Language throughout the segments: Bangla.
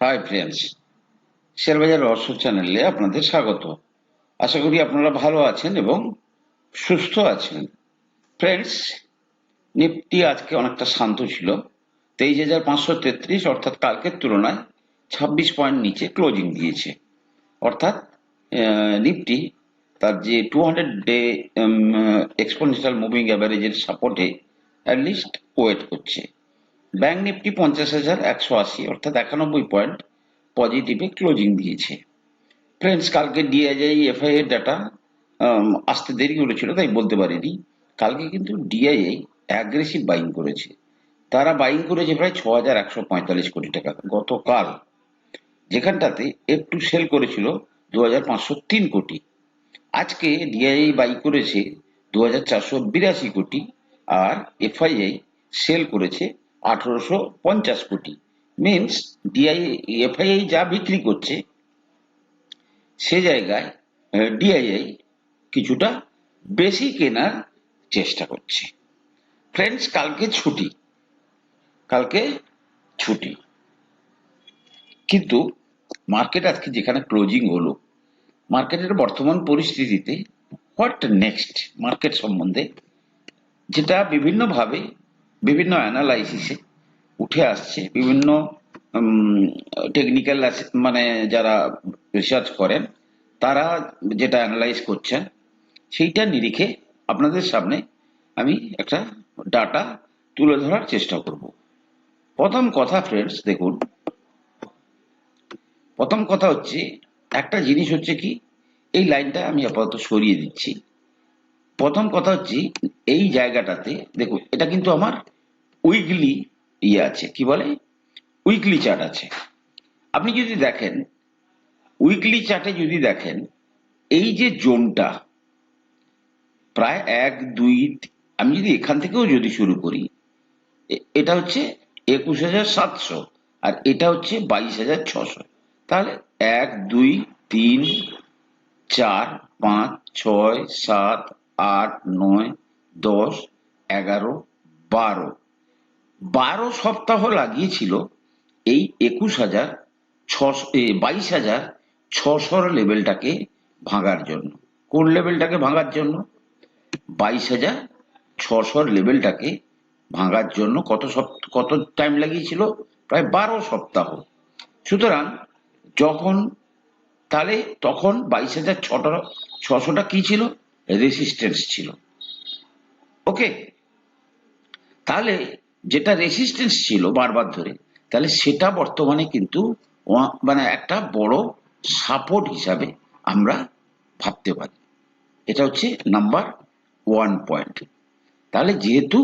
হাই ফ্রেন্ডস শেয়ারবাজার রহস্য চ্যানেলে আপনাদের স্বাগত। আশা করি আপনারা ভালো আছেন এবং সুস্থ আছেন। ফ্রেন্ডস নিফটি আজকে অনেকটা শান্ত ছিল। তেইশ হাজার পাঁচশো তেত্রিশ, অর্থাৎ কালকের তুলনায় ছাব্বিশ পয়েন্ট নিচে ক্লোজিং দিয়েছে। অর্থাৎ নিফটি তার যে two hundred day exponential moving অ্যাভারেজের সাপোর্টে অ্যাটলিস্ট ওয়েট করছে। ব্যাংক নিফটি পঞ্চাশ হাজার একশো আশি, অর্থাৎ একানব্বই পয়েন্ট পজিটিভে ক্লোজিং দিয়েছে। ফ্রেন্ডস কালকে ডিআইআই এফআই এর ডাটা আসতে দেরি করেছিল, তাই বলতে পারিনি। কালকে কিন্তু ডিআইআই অ্যাগ্রেসিভ বাইং করেছে। তারা বাইং করেছে প্রায় ছ হাজার একশো পঁয়তাল্লিশ কোটি টাকা গতকাল। যেখানটাতে একটু সেল করেছিল দু হাজার পাঁচশো তিন কোটি। আজকে ডিআইআই বাই করেছে দু হাজার চারশো বিরাশি কোটি আর এফআইআই সেল করেছে আঠারোশো পঞ্চাশ কোটি। মিনস ডিআই এফআইআই যা বিক্রি করছে, সে জায়গায় ডিআইআই কিছুটা বেশি কেনার চেষ্টা করছে। ফ্রেন্ডস কালকে ছুটি। কালকে ছুটি। কিন্তু মার্কেট আজকে যেখানে ক্লোজিং হলো মার্কেটের বর্তমান পরিস্থিতিতে হোয়াট নেক্সট মার্কেট সম্বন্ধে, যেটা বিভিন্নভাবে বিভিন্ন অ্যানালাইসিসে উঠে আসছে, বিভিন্ন টেকনিক্যাল মানে যারা রিসার্চ করেন, তারা যেটা অ্যানালাইজ করছেন, সেইটা নিরিখে আপনাদের সামনে আমি একটা ডাটা তুলে ধরার চেষ্টা করব। প্রথম কথা ফ্রেন্ডস দেখুন। প্রথম কথা হচ্ছে, একটা জিনিস হচ্ছে কি, এই লাইনটা আমি আপাতত সরিয়ে দিচ্ছি। প্রথম কথা হচ্ছে এই জায়গাটাতে, দেখুন, এটা কিন্তু আমার উইকলি ইয়ে আছে, কি বলে? উইকলি চার্ট আছে। আপনি যদি দেখেন উইকলি চার্টে যদি দেখেন, এই যে জোনটা প্রায় এক, দুই, আমি যদি এখান থেকেও যদি শুরু করি এটা হচ্ছে একুশ হাজার সাতশো আর এটা হচ্ছে বাইশ হাজার ছশো। তাহলে এক, দুই, তিন, চার, পাঁচ, ছয়, সাত আট, নয়, দশ, এগারো, বারো। বারো সপ্তাহ লাগিয়েছিল এই একুশ হাজার ছশো বাইশ হাজার ছশোর লেভেলটাকে ভাঙার জন্য। কোন লেভেলটাকে ভাঙার জন্য? বাইশ হাজার ছশোর লেভেলটাকে ভাঙার জন্য কত সপ্তাহ কত টাইম লাগিয়েছিল? প্রায় বারো সপ্তাহ। সুতরাং যখন, তাহলে তখন বাইশ হাজার ছটা, ছশোটা কি ছিল? রেসিস্টেন্স ছিল। ওকে তাহলে যেটা রেসিস্টেন্স ছিল বারবার ধরে, তাহলে সেটা বর্তমানে কিন্তু মানে একটা বড় সাপোর্ট হিসাবে আমরা ভাবতে পারি। এটা হচ্ছে নাম্বার ওয়ান পয়েন্ট তাহলে যেহেতু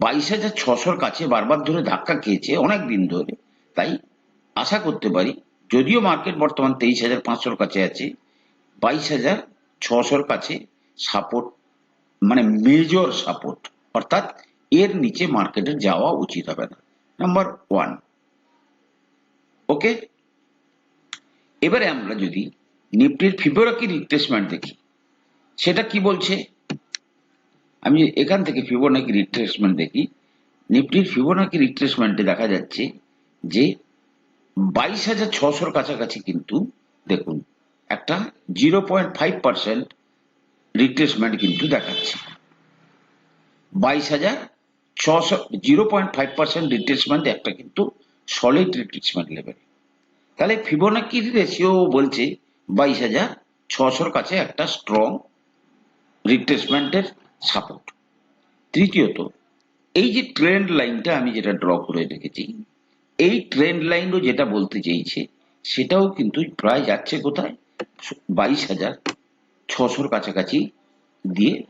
বাইশ হাজার ছশোর কাছে বারবার ধরে ধাক্কা খেয়েছে অনেক দিন ধরে, তাই আশা করতে পারি, যদিও মার্কেট বর্তমান তেইশ হাজার পাঁচশোর কাছে আছে, বাইশ হাজার ছশোর কাছে সাপোর্ট মানে মেজর সাপোর্ট অর্থাৎ এর নিচে মার্কেটের যাওয়া উচিত হবে না। নাম্বার ওয়ান ওকে এবারে আমরা যদি নিফটির ফিবোনাকি রিট্রেসমেন্ট দেখি, সেটা কি বলছে? আমি এখান থেকে ফিবোনাকি রিট্রেসমেন্ট দেখি। নিফটির ফিবোনাকি রিট্রেসমেন্টে দেখা যাচ্ছে যে বাইশ হাজার ছশোর কাছাকাছি কিন্তু দেখুন, একটা zero point five percent retracement কিন্তু দেখাচ্ছে। বাইশ হাজার ছশো zero point five percent retracement একটা কিন্তু সলিড রিট্রেসমেন্ট লেভেল তাহলে ফিবোনাকির রেশিও বলছে বাইশ হাজার ছশোর কাছে একটা স্ট্রং রিট্রেসমেন্টের সাপোর্ট তৃতীয়ত, এই যে ট্রেন্ড লাইনটা আমি যেটা ড্র করে রেখেছি, এই ট্রেন্ড লাইনও যেটা বলতে চেয়েছে সেটাও কিন্তু প্রায় যাচ্ছে কোথায়? বাইশ হাজার ছশোর কাছাকাছি দিয়ে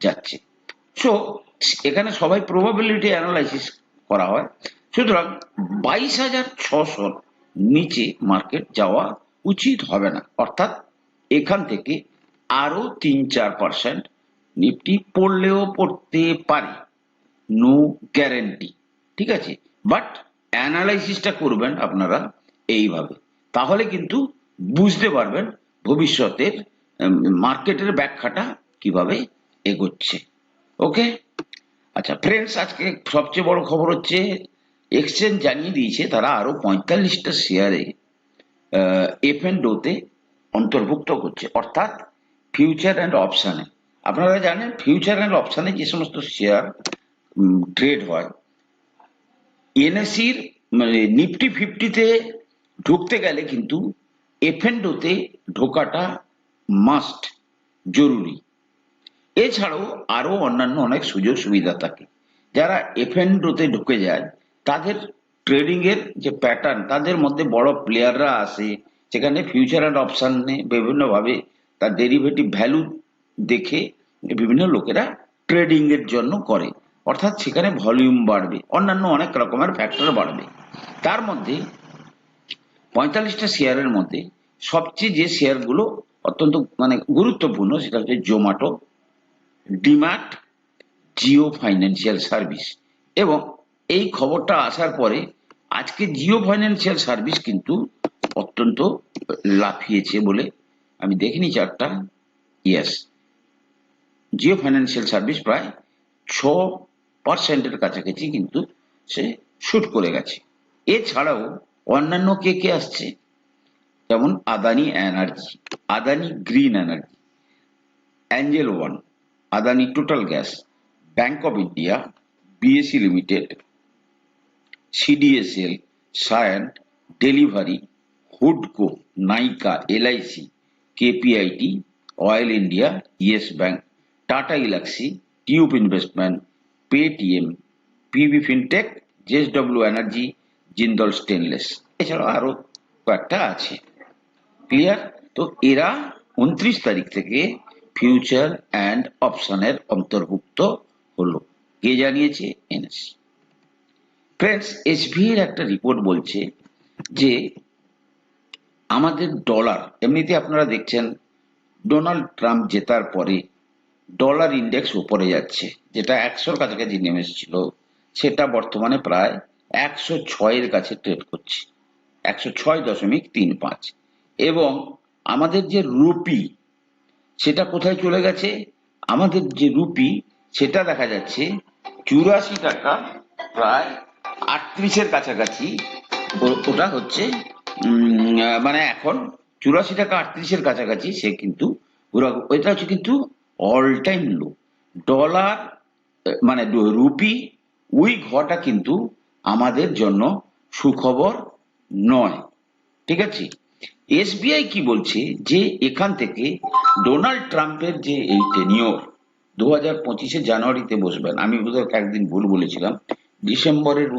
যাচ্ছে। সো এখানে সবাই প্রবাবিলিটি অ্যানালাইসিস করা হয়। সুতরাং বাইশ হাজার ছশোর নিচে মার্কেট যাওয়া উচিত হবে না। অর্থাৎ এখান থেকে আরও তিন চার পার্সেন্ট নিফটি পড়লেও পড়তে পারে। নো গ্যারেন্টি ঠিক আছে? বাট অ্যানালাইসিসটা করবেন আপনারা এইভাবে। তাহলে কিন্তু বুঝতে পারবেন ভবিষ্যতের মার্কেটের ব্যাখ্যাটা কীভাবে এগোচ্ছে। ওকে আচ্ছা ফ্রেন্ডস আজকে সবচেয়ে বড় খবর হচ্ছে এক্সচেঞ্জ জানিয়ে দিয়েছে তারা আরও পঁয়তাল্লিশটা শেয়ারে এফ এন্ড ওতে অন্তর্ভুক্ত করছে, অর্থাৎ ফিউচার অ্যান্ড অপশানে আপনারা জানেন ফিউচার অ্যান্ড অপশানে যে সমস্ত শেয়ার ট্রেড হয় এনএসির মানে নিফটি ফিফটিতে ঢুকতে গেলে কিন্তু এফএনডোতে ঢোকাটা মাস্ট জরুরি। এছাড়াও আরও অন্যান্য অনেক সুযোগ সুবিধা থাকে। যারা এফএনডোতে ঢুকে যায়, তাদের ট্রেডিং এর যে প্যাটার্ন তাদের মধ্যে বড় প্লেয়াররা আসে সেখানে ফিউচার অ্যান্ড অপশানে বিভিন্নভাবে তার ডেরিভেটিভ ভ্যালু দেখে বিভিন্ন লোকেরা ট্রেডিং এর জন্য করে। অর্থাৎ সেখানে ভলিউম বাড়বে, অন্যান্য অনেক রকমের ফ্যাক্টর বাড়বে। তার মধ্যে পঁয়তাল্লিশটা শেয়ারের মধ্যে সবচেয়ে যে শেয়ারগুলো অত্যন্ত মানে গুরুত্বপূর্ণ, সেটা হচ্ছে Zomato DMart Jio Financial Service এবং এই খবরটা আসার পরে আজকে জিও ফাইন্যান্সিয়াল সার্ভিস কিন্তু অত্যন্ত লাফিয়েছে বলে আমি দেখিনি চারটা। ইয়েস জিও ফাইন্যান্সিয়াল সার্ভিস প্রায় ছ পার্সেন্টের কাছাকাছি কিন্তু সে শুট করে গেছে। এছাড়াও অন্যান্য কে কে আসছে? যেমন Adani Energy, Adani Green Energy, Angel One, Adani Total Gas, Bank of India BSE Limited CDSL Cyient Delhivery, হুডকো, Nykaa LIC KPIT Oil India, Yes Bank, Tata Elxsi, Tube Investment, Paytm, PB Fintech JSW Energy, Jindal Stainless. এছাড়াও আরও কয়েকটা আছে। ক্লিয়ার তো এরা উনত্রিশ তারিখ থেকে ফিউচার অ্যান্ড অপশনের অন্তর্ভুক্ত হলো। কে জানিয়েছে? এনএসি। ফ্রেন্ডস এসভি এর একটা রিপোর্ট বলছে যে আমাদের ডলার এমনিতে আপনারা দেখছেন ডোনাল্ড ট্রাম্প জেতার পরে ডলার ইন্ডেক্স উপরে যাচ্ছে, যেটা একশোর কাছাকাছি নেমে এসেছিল, সেটা বর্তমানে প্রায় একশো ছয়ের কাছে ট্রেড করছে, একশো ছয় দশমিক তিন পাঁচ। এবং আমাদের যে রুপি, সেটা কোথায় চলে গেছে? আমাদের যে রুপি, সেটা দেখা যাচ্ছে চুরাশি টাকা, প্রায় আটত্রিশের কাছাকাছি। ওটা হচ্ছে মানে এখন চুরাশি টাকা আটত্রিশের কাছাকাছি, সে কিন্তু ওইটা হচ্ছে কিন্তু অল টাইম লো ডলার মানে রুপি, ওই হওয়াটা কিন্তু আমাদের জন্য সুখবর নয়। ঠিক আছে? এসবিআই কি বলছে? যে এখান থেকে ডোনাল্ড ট্রাম্পের যে এই টেনিওর দু হাজার পঁচিশে জানুয়ারিতে বসবেন, আমি বোধহয় একদিন ভুল বলেছিলাম, ডিসেম্বরের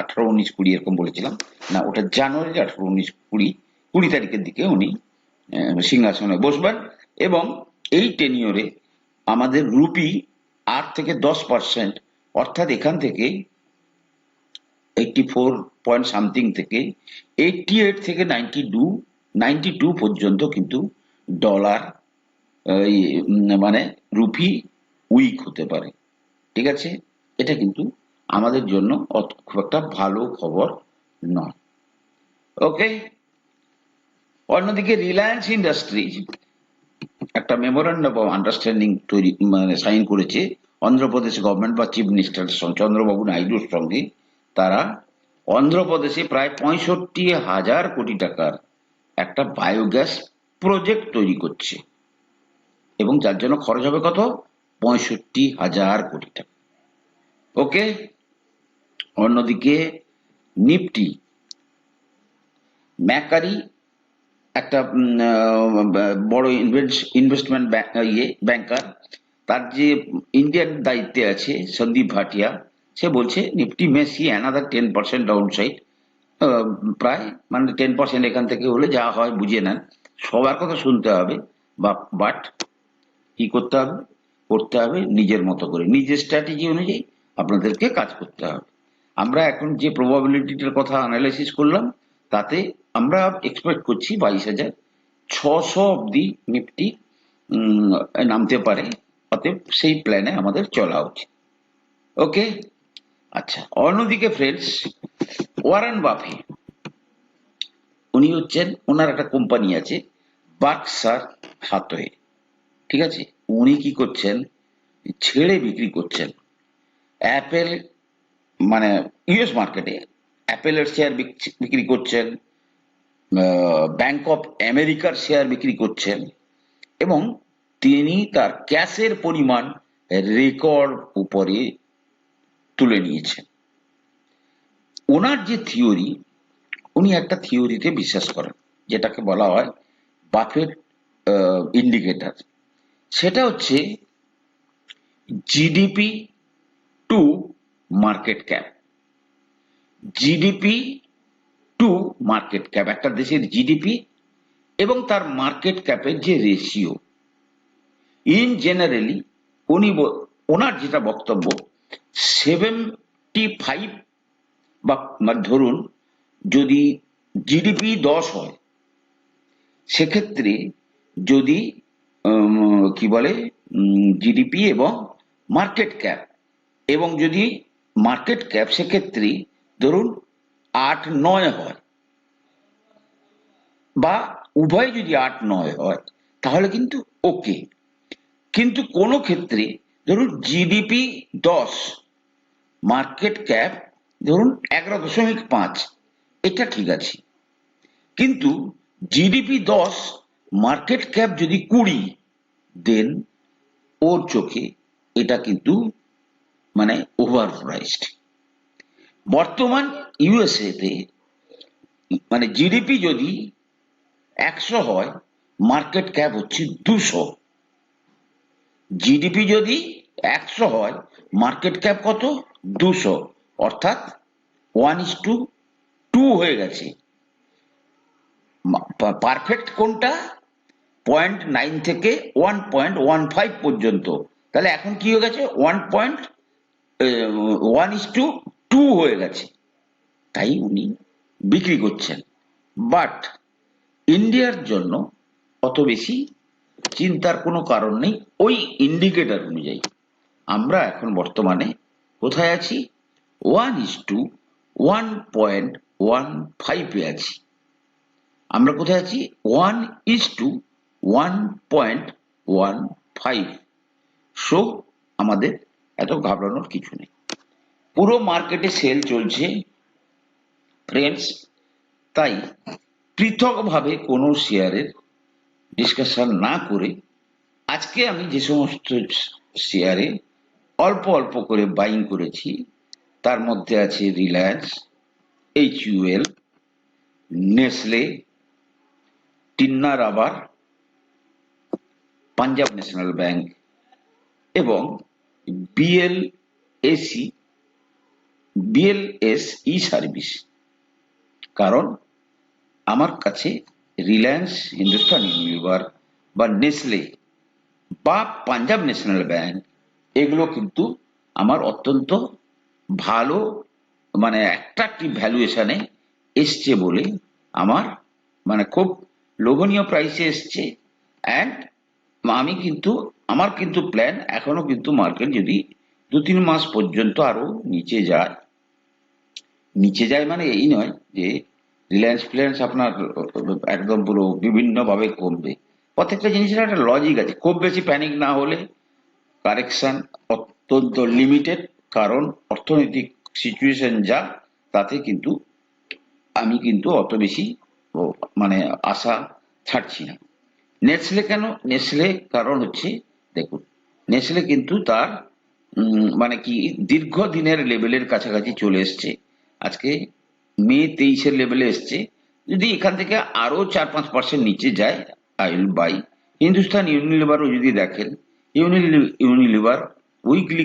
আঠারো উনিশ কুড়ি এরকম বলেছিলাম, না, ওটা জানুয়ারির আঠারো উনিশ কুড়ি কুড়ি তারিখের দিকে উনি সিংহাসনে বসবেন, এবং এই টেনিওরে আমাদের রুপি আট থেকে দশ পার্সেন্ট অর্থাৎ এখান থেকে এইটটি ফোর পয়েন্ট সামথিং থেকে এইটটি এইট থেকে নাইনটি টু নাইনটি টু পর্যন্ত কিন্তু ডলার মানে রুপি উইক হতে পারে। ঠিক আছে? এটা কিন্তু আমাদের জন্য খুব একটা ভালো খবর নয়। ওকে অন্যদিকে রিলায়েন্স ইন্ডাস্ট্রিজ একটা মেমোরান্ডাম অফ আন্ডারস্ট্যান্ডিং তৈরি মানে সাইন করেছে। অন্ধ্রপ্রদেশ গভর্নমেন্ট বা চিফ মিনিস্টার চন্দ্রবাবু নাইডুর সঙ্গে তারা অন্ধ্রপ্রদেশে প্রায় পঁয়ষট্টি হাজার কোটি টাকার একটা বায়োগ্যাস প্রজেক্ট তৈরি করছে। এবং যার জন্য খরচ হবে কত? পঁয়ষট্টি হাজার কোটি টাকা। ওকে? অন্যদিকে নিফটি, ম্যাকারি একটা বড় ইনভেস্টমেন্ট ইয়ে ব্যাংকার তার যে ইন্ডিয়ান দায়িত্বে আছে সন্দীপ ভাটিয়া সে বলছে Nifty may see another ten percent downside প্রায় মানে টেন পার্সেন্ট এখান থেকে হলে যা হয় বুঝিয়ে নেন। সবার কথা শুনতে হবে বা বাট কি করতে হবে? করতে হবে নিজের মতো করে। নিজের স্ট্র্যাটেজি অনুযায়ী আপনাদেরকে কাজ করতে হবে। আমরা এখন যে প্রবাবিলিটিটার কথা অ্যানালাইসিস করলাম, তাতে আমরা এক্সপেক্ট করছি বাইশ হাজার ছশো অব্দি নিফটি নামতে পারে। অতএব সেই প্ল্যানে আমাদের চলা উচিত। ওকে আচ্ছা অন্যদিকে ফ্রেন্ডস ওয়ারেন বাফে, উনি হচ্ছেন, ওনার একটা কোম্পানি আছে, বাক্সার হাতয়ে ঠিক আছে? উনি কি করছেন? ছেড়ে বিক্রি করছেন। অ্যাপেল মানে ইউএস মার্কেটে অ্যাপেলের শেয়ার বিক্রি করছেন ব্যাংক অফ আমেরিকার শেয়ার বিক্রি করছেন, এবং তিনি তার ক্যাশের পরিমাণ রেকর্ড উপরে তুলে নিয়েছেন ওনার যে থিওরি, উনি একটা থিওরিতে বিশ্বাস করেন, যেটাকে বলা হয় বাফেট ইন্ডিকেটার সেটা হচ্ছে GDP to market cap GDP to market cap একটা দেশের জিডিপি এবং তার মার্কেট ক্যাপের যে রেশিও ইন জেনারেলি উনি ওনার যেটা বক্তব্য সেভেন্টি ফাইভ বা মানে ধরুন যদি জিডিপি দশ হয়, সেক্ষেত্রে যদি কি বলে জিডিপি এবং মার্কেট ক্যাপ এবং যদি মার্কেট ক্যাপ সেক্ষেত্রে ধরুন আট নয় হয়, বা উভয় যদি আট নয় হয়, তাহলে কিন্তু ওকে কিন্তু কোনো ক্ষেত্রে ধরুন জিডিপি দশ মার্কেট ক্যাপ ধরুন এগারো দশমিক পাঁচ। এটা ঠিক আছে। কিন্তু জিডিপি দশ মার্কেট ক্যাপ যদি কুড়ি দেন ওর চোখে এটা কিন্তু মানে ওভার প্রাইসড বর্তমান ইউএসএ তে মানে জিডিপি যদি একশো হয় মার্কেট ক্যাপ হচ্ছে দুশো। জিডিপি যদি একশো হয় মার্কেট ক্যাপ কত? দুশো, অর্থাৎ ওয়ান ইস টু টু হয়ে গেছে। পারফেক্ট কোনটা? পয়েন্ট নাইন থেকে ওয়ান পয়েন্ট ওয়ান ফাইভ পর্যন্ত। তাহলে এখন কি হয়ে গেছে? One point one is to two হয়ে গেছে। তাই উনি বিক্রি করছেন। বাট ইন্ডিয়ার জন্য অত বেশি চিন্তার কোনো কারণ নেই। ওই ইন্ডিকেটর অনুযায়ী। আমরা এখন বর্তমানে কোথায় আছি? One is to one point one ফাইভে আছি। আমরা কোথায় আছি? One is to one point one five so আমাদের এত ঘাবড়ানোর কিছু নেই। পুরো মার্কেটে সেল চলছে। ফ্রেন্ডস তাই পৃথকভাবে কোনো শেয়ারের ডিসকাশন না করে আজকে আমি যে সমস্ত শেয়ারে অল্প অল্প করে বাইং করেছি। তার মধ্যে আছে Reliance H UL Nestle Tinna rubber Punjab National Bank এবং BL AC BLS E service কারণ আমার কাছে রিলায়েন্স হিন্দুস্তান ইউনিলিভার বা নেসলে বা পাঞ্জাব ন্যাশনাল ব্যাংক এগুলো কিন্তু আমার অত্যন্ত ভালো মানে অ্যাট্রাকটিভ ভ্যালুয়েশনে এসছে বলে আমার মানে খুব লোভনীয় প্রাইসে এসছে। অ্যান্ড আমি কিন্তু, আমার কিন্তু প্ল্যান এখনও কিন্তু মার্কেট যদি দু তিন মাস পর্যন্ত আরও নিচে যায়। নিচে যায় মানে এই নয় যে রিলায়েন্স ফিলায়েন্স আপনার একদম পুরো বিভিন্নভাবে কমবে। প্রত্যেকটা জিনিসের একটা লজিক আছে। খুব বেশি প্যানিক না হলে কারেকশন অত্যন্ত লিমিটেড কারণ অর্থনৈতিক সিচুয়েশন যা, তাতে কিন্তু আমি কিন্তু অত বেশি মানে আশা ছাড়ছি না। নেসলে কেন? নেসলে কারণ হচ্ছে, দেখুন নেসলে কিন্তু তার মানে কি, দীর্ঘদিনের লেভেলের কাছাকাছি চলে এসছে। আজকে মে তেইশের লেভেলে এসছে। যদি এখান থেকে আরও চার পাঁচ পার্সেন্ট নিচে যায় আই উইল বাই হিন্দুস্তান ইউনিলিভারও যদি দেখেন ইউনিলিভার উইকলি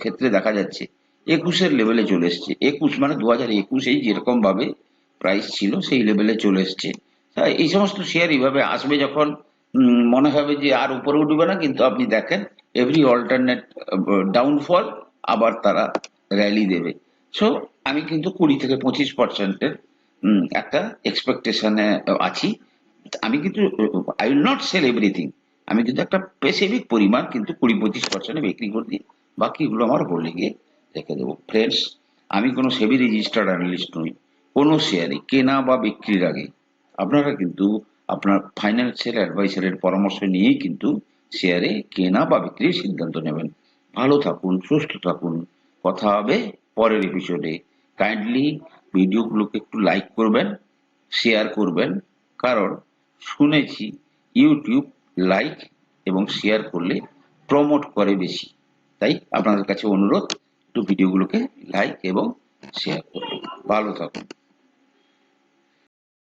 ক্ষেত্রে দেখা যাচ্ছে একুশের লেভেলে চলে এসছে একুশ মানে দু হাজার একুশেই যেরকম ভাবে প্রাইস ছিল সেই লেভেলে চলে এসছে এই সমস্ত শেয়ার এইভাবে আসবে যখন মনে হবে যে আর উপরে উঠবে না কিন্তু আপনি দেখেন এভরি অল্টারনেট ডাউনফল আবার তারা র্যালি দেবে সো আমি কিন্তু কুড়ি থেকে পঁচিশ পার্সেন্টের একটা এক্সপেকটেশনে আছি আমি কিন্তু I will not sell everything আমি কিন্তু একটা স্পেসিফিক পরিমাণ কিন্তু কুড়ি পঁচিশ পার্সেন্টে বিক্রি করে দিই। বাকিগুলো আমার হোল্ডিংয়ে রেখে দেবো। ফ্রেন্ডস আমি কোনো সেবি রেজিস্টার্ড অ্যানালিস্ট নই। কোনো শেয়ারে কেনা বা বিক্রির আগে। আপনারা কিন্তু আপনার ফাইন্যান্সিয়াল অ্যাডভাইসারের পরামর্শ নিয়েই কিন্তু শেয়ারে কেনা বা বিক্রির সিদ্ধান্ত নেবেন। ভালো থাকুন, সুস্থ থাকুন। কথা হবে পরের এপিসোডে কাইন্ডলি ভিডিওগুলোকে একটু লাইক করবেন শেয়ার করবেন। কারণ শুনেছি ইউটিউব লাইক এবং শেয়ার করলে প্রমোট করে বেশি। তাই আপনাদের কাছে অনুরোধ, একটু ভিডিওগুলোকে লাইক এবং শেয়ার করুন। ভালো থাকুন।